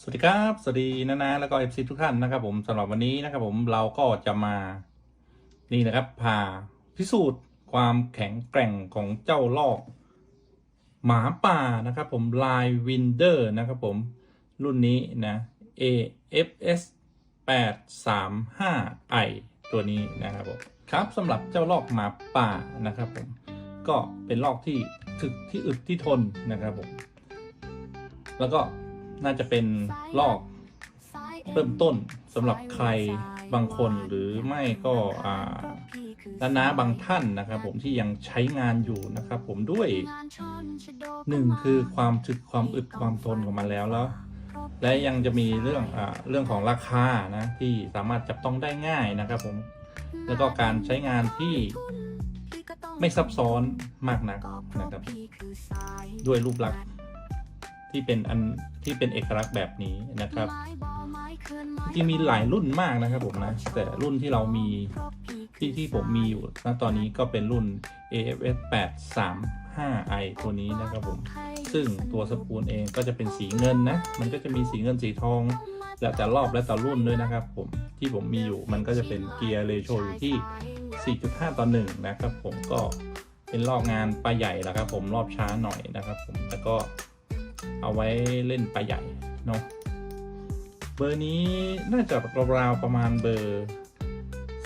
สวัสดีครับ สวัสดีนานาแล้วก็เอฟซีทุกท่านนะครับผมสำหรับวันนี้นะครับผมเราก็จะมานี่นะครับพาพิสูจน์ความแข็งแกร่งของเจ้าลอกหมาป่านะครับผมลายวินเดอร์นะครับผมรุ่นนี้นะ AFS 835 i ตัวนี้นะครับผมครับสำหรับเจ้าลอกหมาป่านะครับผมก็เป็นลอกที่ถึกที่อึดที่ทนนะครับผมแล้วก็ น่าจะเป็นลอกเริ่มต้นสำหรับใครบางคนหรือไม่ก็อ่านานาบางท่านนะครับ ผมที่ยังใช้งานอยู่นะครับ ผมด้วยหนึ่งคือความถึกความอึดความทนของมันแล้วแล้ว และยังจะมีเรื่องอเรื่องของราคานะที่สามารถจับต้องได้ง่ายนะครับ ผมแล้วก็การใช้งานที่ไม่ซับซ้อนมากนักนะครับ ด้วยรูปลักษณ์ ที่เป็นอันที่เป็นเอกลักษณ์แบบนี้นะครับจริงๆมีหลายรุ่นมากนะครับผมนะ แต่รุ่นที่เรามีที่ที่ผมมีอยู่ณตอนนี้ก็เป็นรุ่น AFS 835i ตัวนี้นะครับผม ซึ่งตัวสปูลเองก็จะเป็นสีเงินนะ มันก็จะมีสีเงินสีทองแล้วแต่รอบและแต่รุ่นด้วยนะครับผมที่ผมมีอยู่มันก็จะเป็นเกียร์เรโชอยู่ที่ 4.5 ต่อ1นะครับผมก็เป็นรอบงานปลาใหญ่แล้วครับผมรอบช้าหน่อยนะครับผมแต่ก็ เอาไว้เล่นปลาใหญ่เนาะเบอร์นี้น่าจะราวๆประมาณเบอร์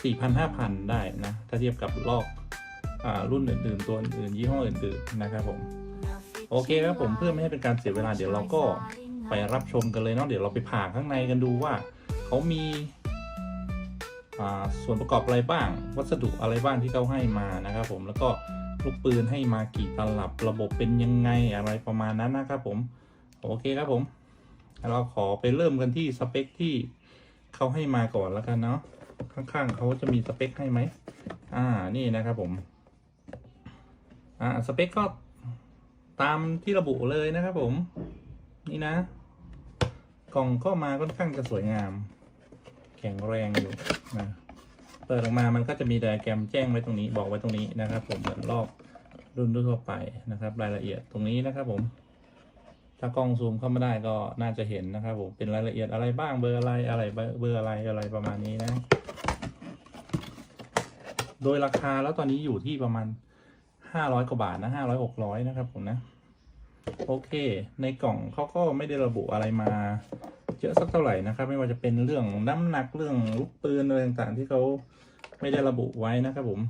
4,000-5,000 ได้นะ ถ้าเทียบกับลอกอารุ่นอื่นๆ ตัวอื่นๆยี่ห้ออื่นๆ นะครับผม โอเคครับผมเพื่อไม่ให้เป็นการเสียเวลาเดี๋ยวเราก็ไปรับชมกันเลยเนาะเดี๋ยวเราไปผ่าข้างในกันดูว่าเขามีอ่าส่วนประกอบอะไรบ้าง วัสดุอะไรบ้างที่เขาให้มานะครับผมแล้วก็ ลูกปืนให้มากี่ตลับระบบเป็นยังไงอะไรประมาณนั้นนะครับผมโอเคครับผม เราขอไปเริ่มกันที่สเปคที่เขาให้มาก่อนแล้วกันเนาะข้างๆเขาจะมีสเปคให้ไหมอ่านี่นะครับผม อ่าสเปคก็ตามที่ระบุเลยนะครับผม นี่นะ กล่องก็มาค่อนข้างจะสวยงาม แข็งแรงอยู่นะ เปิดออกมามันก็จะมีไดอะแกรมแจ้งไว้ตรงนี้บอกไว้ตรงนี้นะครับผมเหมือนลอกรุ่นทั่วไปนะครับ รายละเอียดตรงนี้นะครับผม ถ้ากล้องซูมเข้ามาได้ก็น่าจะเห็นนะครับผมเป็นรายละเอียดอะไรบ้างเบอร์อะไรอะไรเบอร์อะไรอะไรประมาณนี้นะ โดยราคาแล้วตอนนี้อยู่ที่ประมาณห้าร้อยกว่าบาทนะห้าร้อยหกร้อยนะครับผมนะ โอเค ในกล่องเขาก็ไม่ได้ระบุอะไรมา เยอะสักเท่าไหร่นะครับ ไม่ว่าจะเป็นเรื่องน้ำหนักเรื่องลูกปืนอะไรต่างๆ ที่เขาไม่ได้ระบุไว้นะครับผม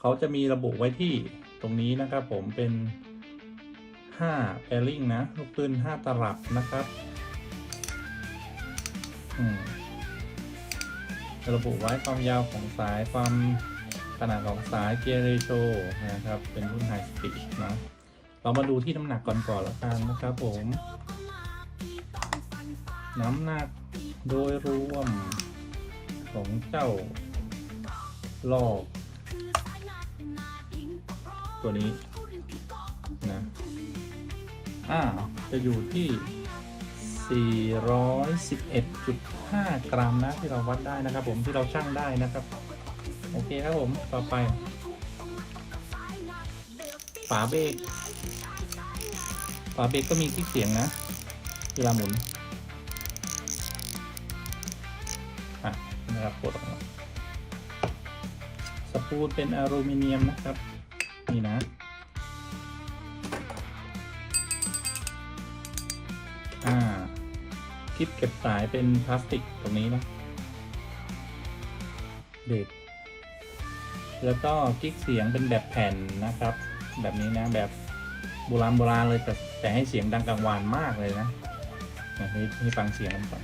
เขาจะมีระบุไว้ที่ตรงนี้นะครับ ผมเป็นห้าแพริงนะลูกปืนห้าตลับนะครับอืมระบุไว้ความยาวของสายความขนาดของสายเกียร์เรโชนะครับ เป็นรุ่นไฮสปีดนะเรามาดูที่น้ำหนักก่อนก่อนล้วกันนะครับผม น้ำหนักโดยรวมของเจ้าลอกตัวนี้นะอ่าจะอยู่ที่ 411.5 กรัมนะที่เราวัดได้นะครับผมที่เราชั่งได้นะครับ โอเคครับผม ต่อไป ฝาเบรกฝาเบรกก็มีคลิกเสียงนะ เวลาหมุน นะครับกดออกมาสปูลเป็นอลูมิเนียมนะครับ นี่นะอ่าคลิปเก็บสายเป็นพลาสติกตรงนี้นะเบรกแล้วก็กิ๊กเสียงเป็นแบบแผ่นนะครับ แบบนี้นะแบบโบราณโบราณเลยแต่แต่ให้เสียงดังกังวานมากเลยนะนะให้ให้ฟังเสียงกันก่อน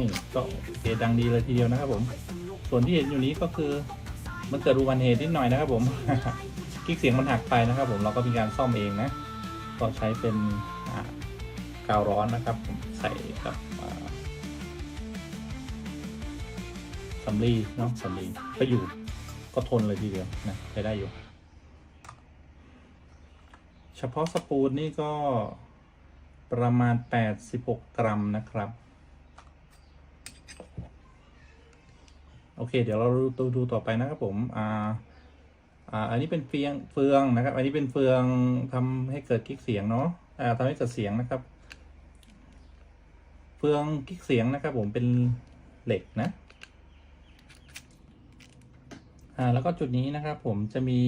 นี่ก็เสียดังดีเลยทีเดียวนะครับผม ส่วนที่เห็นอยู่นี้ก็คือมันเกิดอุบัติเหตุนิดหน่อยนะครับผมกิ๊กเสียงมันหักไปนะครับ ผมเราก็มีการซ่อมเองนะ ก็ใช้เป็นกาวร้อนนะครับผมใส่กับสำลีเนาะสำลีก็อยู่ก็ทนเลยทีเดียวนะใช้ได้อยู่ เฉพาะสปูนนี่ก็ประมาณ 86 กรัมนะครับ โอเค เดี๋ยวเราดูดูต่อไปนะครับผมอ่าอ่าอันนี้เป็นเฟืองเฟืองนะครับ อันนี้เป็นเฟืองทำให้เกิดกิ๊กเสียงเนาะอ่าทำให้เกิดเสียงนะครับ เฟืองกิ๊กเสียงนะครับ ผมเป็นเหล็กนะอ่าแล้วก็จุดนี้นะครับ ผมจะมี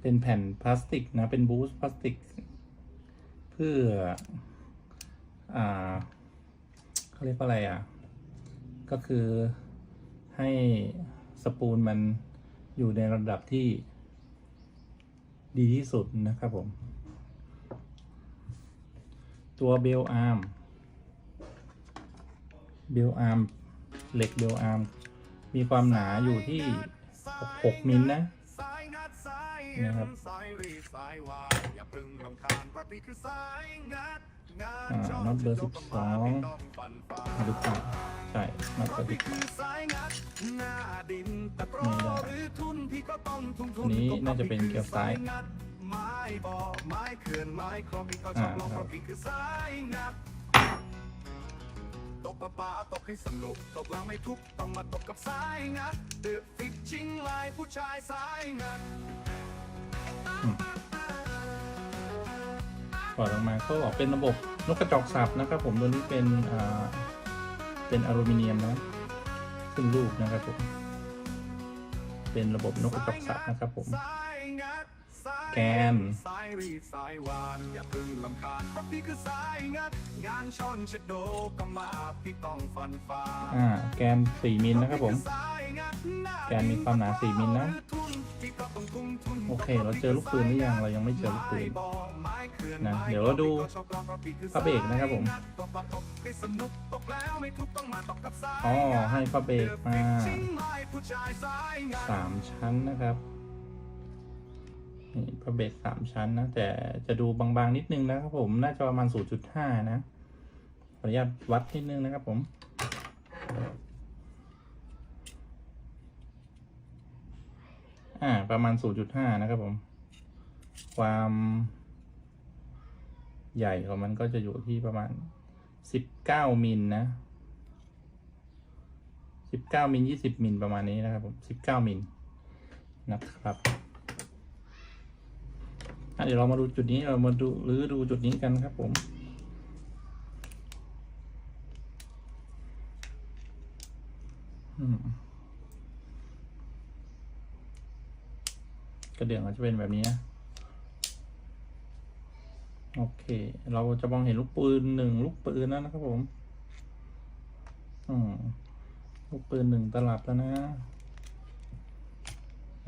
เป็นแผ่นพลาสติกนะเป็นบูสพลาสติก เพื่ออ่าเขาเรียกว่าอะไรอะ ก็คือ ให้สปูลมันอยู่ในระดับที่ดีที่สุดนะครับผม ตัวเบลอาร์ม เบลอาร์ม เหล็กเบลอาร์ม มีความหนาอยู่ที่ 6 มิลนะนะครับ อ่าน็อตเบอร์จะยก12มาไม่องนาหรือเปล่าใช่น่าดีคือสายงัดหน้าดินแต่โปรได้หรือทุนพี่ก็ต้องทุ่มทุอันนี้น่าจะเป็นเกียร์ซ้ายงับอกไม้เขื่อนไม้คลองพี่ก็ชอบลองอ่าครับตกปลาปลาตกให้สนุกตกแล้วไม่ทุกต้องมาตกกับสายงัดเดือดฟิกชิงลายผู้ชายสายงัด ถอดออกมาก็เป็นระบบนกกระจอกสับนะครับผมตัวนี้เป็นเป็นอลูมิเนียมนะขึ้นรูปนะครับผมเป็นระบบนกกระจอกสับนะครับผม แกนสายรีดสายหวานอย่าเพึ่งลำคาญเพราะพี่คือสายงัด งานช่อนเชดโดก็มาพี่ต้องฟันฝ่าอ่า แกน4มิลนะครับผมแกนมีความหนา4มิลนะโอเค เราเจอลูกปืนหรือยัง เรายังไม่เจอลูกปืนนะเดี๋ยวเราดูพระเบรกนะครับผมอ๋อ ให้พระเบรกมาสามชั้นนะครับนี่ พระเบรกสามชั้นนะ แต่จะดูบางๆนิดนึงนะครับผม น่าจะประมาณ 0.5 นะ ขออนุญาตวัดนิดนึงนะครับผมอ่า ประมาณ 0.5 นะครับผม ความใหญ่ของมันก็จะอยู่ที่ประมาณ 19 มิลนะ 19 มิล 20 มิล ประมาณนี้นะครับผม 19 มิล นะครับ เดี๋ยวเรามาดูจุดนี้เรามาดูหรือดูจุดนี้กันครับผม กระเดื่องก็จะเป็นแบบนี้นะโอเค เราจะมองเห็นลูกปืนหนึ่งลูกปืนแล้วนะครับผม อืมลูกปืนหนึ่งตลับแล้วนะ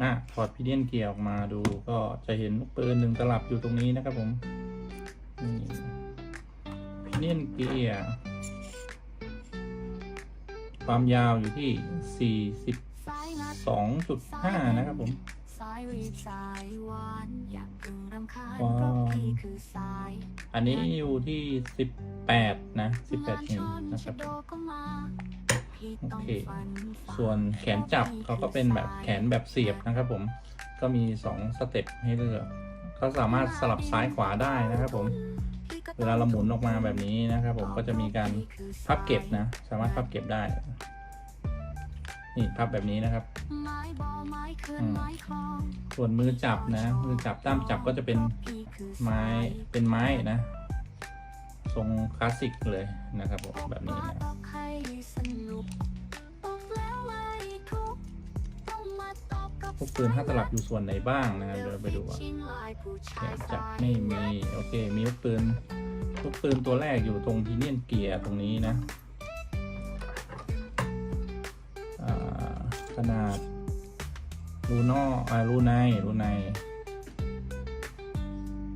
อะถอดพีเดียนเกียร์ออกมาดูก็จะเห็นลูกปืนหนึ่งตลับอยู่ตรงนี้นะครับผมนี่พีเดียนเกียร์ความยาวอยู่ที่สี่สิบสองจุดห้านะครับผมว้าวอันนี้อยู่ที่สิบแปดนะสิบแปดมิลนะครับ โดก็มาพี่โอต้องเคฝันฝ่าส่วนแขนจับเขาก็เป็นแบบแขนแบบเสียบนะครับผม ก็มีสองสเต็ปให้เลือก ก็สามารถสลับซ้ายขวาได้นะครับผม เวลาเราหมุนออกมาแบบนี้นะครับผม ก็จะมีการพับเก็บนะ สามารถพับเก็บได้ นี่พับแบบนี้นะครับไม้บอไม้เขื่อนอืมไม้คลองส่วนมือจับนะ มือจับด้ามจับก็จะเป็นพี่คือไม้ เป็นไม้นะ ทรงคลาสสิกเลยนะครับผม แบบนี้นะ พวกปืนห้าตลับอยู่ส่วนไหนบ้างนะครับเดี๋ยวเราไปดูว่าแขนจับไม่มีโอเคมีลูกปืนลูกปืนตัวแรกอยู่ตรงพีเนียนเกียร์ตรงนี้นะขนาดรูนออ่ารูในรูใน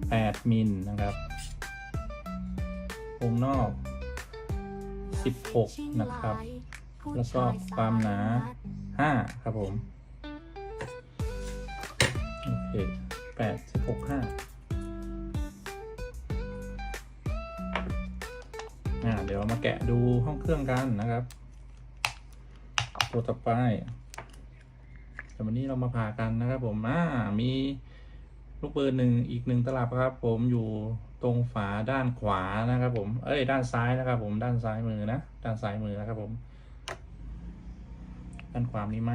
8มิลนะครับวงนอก 16 นะครับ แล้วก็ความหนา 5 ครับผม แปดสิบหกห้าอ่าเดี๋ยวมาแกะดูห้องเครื่องกันนะครับ ตัวต่อไปแต่วันนี้เรามาผ่ากันนะครับ ผมอ่ามีลูกปืนหนึ่งอีกหนึ่งตลับครับ ผมอยู่ตรงฝาด้านขวานะครับ ผม เอ้ยด้านซ้ายนะครับ ผมด้านซ้ายมือนะด้านซ้ายมือนะครับ ผมด้านขวานี้ไหม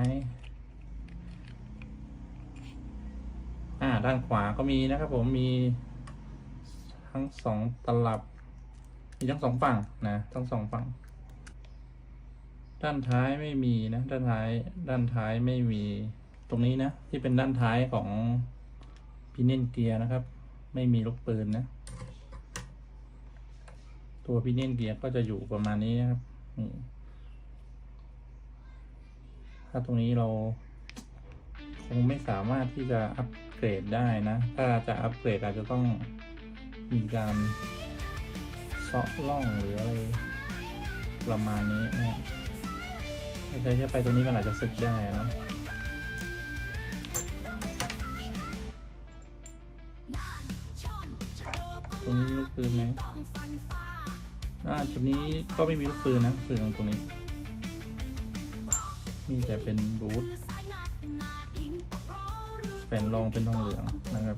อ่า ด้านขวาก็มีนะครับผมมีทั้งสองตลับ มีทั้งสองฝั่งนะทั้งสองฝั่ง ด้านท้ายไม่มีนะ ด้านท้าย ด้านท้ายไม่มีตรงนี้นะ ที่เป็นด้านท้ายของพิเนนเกียร์นะครับ ไม่มีลูกปืนนะ ตัวพิเนนเกียร์ก็จะอยู่ประมาณนี้นะครับนี่ถ้าตรงนี้เราคงไม่สามารถที่จะอัป เกรดได้นะ ถ้าจะอัปเกรดอาจจะต้องมีการเซาะล่องหรืออะไรประมาณนี้นะไม่ใช่แค่ไปตรงนี้มันอาจจะสึกได้นะตรงนี้มีลูกปืนไหมอ่าจุดนี้ก็ไม่มีลูกปืนนะปืนตรงนี้ มีแต่เป็นบูท แผ่นรองเป็นทองเหลืองนะครับ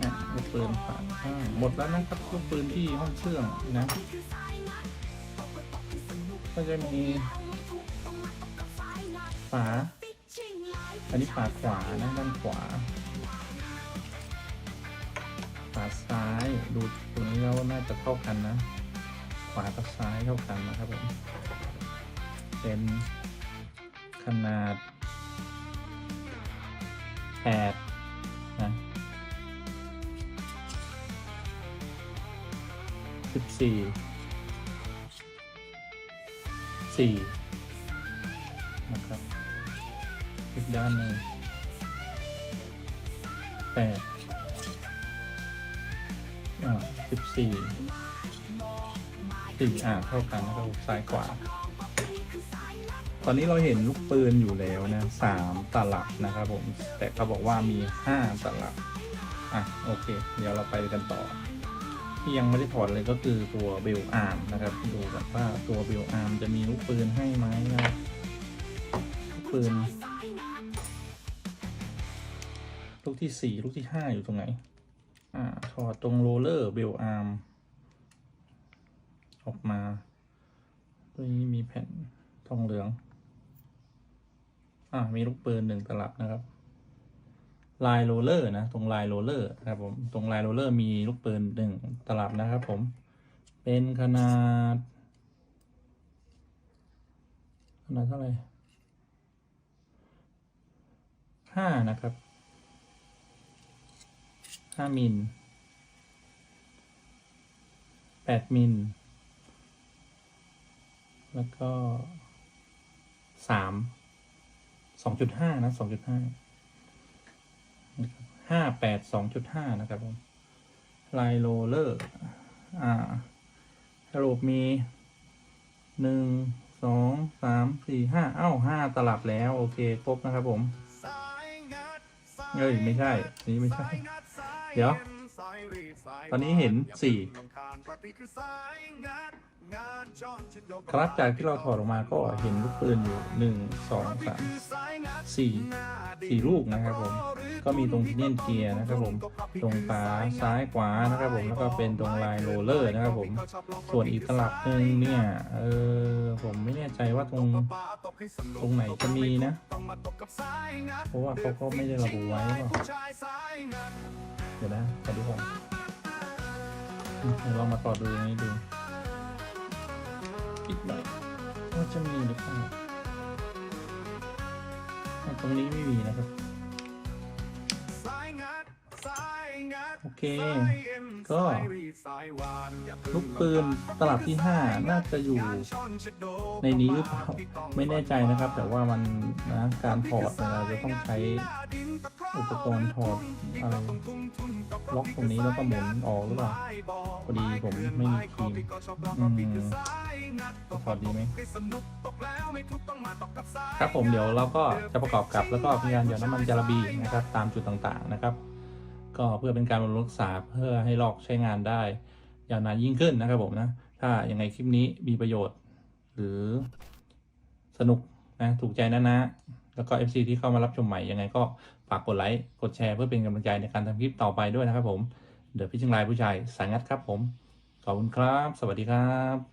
อะลูกปืนฝาข้างหมดแล้วนะครับลูกปืนที่ห้องเครื่องนะ ก็จะมีฝาอันนี้ฝาขวานะด้านขวาฝาซ้ายดูตรงนี้แล้วน่าจะเท่ากันนะ ขวากับซ้ายเท่ากันนะครับผมเป็น ขนาดแปดนะสิบสี่สี่นะครับอีกด้านหนึ่งแปดอ่าสิบสี่สี่อ่าเท่ากันนะครับซ้ายขวา ตอนนี้เราเห็นลูกปืนอยู่แล้วนะสามตลับนะครับผม แต่เขาบอกว่ามีห้าตลับ อะโอเค เดี๋ยวเราไปกันต่อ ที่ยังไม่ได้ถอดเลยก็คือตัวเบลอาร์มนะครับ ดูแบบว่าตัวเบลอาร์มจะมีลูกปืนให้ไหมนะครับลูกปืน ลูกที่สี่ลูกที่ห้าอยู่ตรงไหน อ่าถอดตรงโรลเลอร์เบลอาร์มออกมาตัวนี้มีแผ่นทองเหลือง อ่ามีลูกปืนหนึ่งตลับนะครับลายโรลเลอร์นะ ตรงลายโรลเลอร์นะครับผมตรงลายโรลเลอร์มีลูกปืนหนึ่งตลับนะครับผมเป็นขนาดขนาดเท่าไหร่ห้านะครับห้ามิลแปดมิลแล้วก็สาม สองจุดห้านะสองจุดห้าห้าแปดสองจุดห้านะครับผมไลโรเลอร์ อ่าสรุปมีหนึ่งสองสามสี่ห้าเอ้าห้าตลับแล้ว โอเค ครบนะครับผม เอ้ย ไม่ใช่ นี่ไม่ใช่ เดี๋ยว ตอนนี้เห็นสี่ ครับจากที่เราถอดออกมาก็เห็นลูกปืนอยู่หนึ่งสองสามสี่สี่ลูกนะครับผมก็มีตรงพิเนียนเกียร์นะครับผมตรงฝาซ้ายขวานะครับผมแล้วก็เป็นตรงลายโรลเลอร์นะครับผมส่วนอีกตลับหนึ่งเนี่ยเออผมไม่แน่ใจว่าตรงตรงไหนจะมีนะเพราะว่าเขาก็ไม่ได้ระบุไว้ว่าเดี๋ยวนะขอดูก่อนเรามาต่อดูตรงนี้ดู อีกหน่อยว่าจะมีหรือเปล่าตรงนี้ไม่มีนะครับ โอเค ก็ลูกปืนตลับที่ 5 น่าจะอยู่ในนี้หรือเปล่าไม่แน่ใจนะครับ แต่ว่ามันนะการถอดเราจะต้องใช้อุปกรณ์ถอดอะไรล็อกตรงนี้แล้วก็หมุนออกหรือเปล่าพอดีผมไม่มีครีมถอดดีไหมครับผมเดี๋ยวเราก็จะประกอบกับแล้วก็พยายามหยอดน้ำมันจาระบีนะครับ ตามจุดต่างๆนะครับ ก็เพื่อเป็นการบำรุงรักษาเพื่อให้ลอกใช้งานได้ ยาวนานยิ่งขึ้นนะครับผมนะ ถ้ายังไงคลิปนี้มีประโยชน์ หรือสนุกนะถูกใจนะนะ แล้วก็ FC ที่เข้ามารับชมใหม่ยังไงก็ฝากกดไลค์กดแชร์เพื่อเป็นกำลังใจในการทำคลิปต่อไปด้วยนะครับผมเดี๋ยวพี่ชิงรายผู้ชายสายงัดครับผมขอบคุณครับ สวัสดีครับ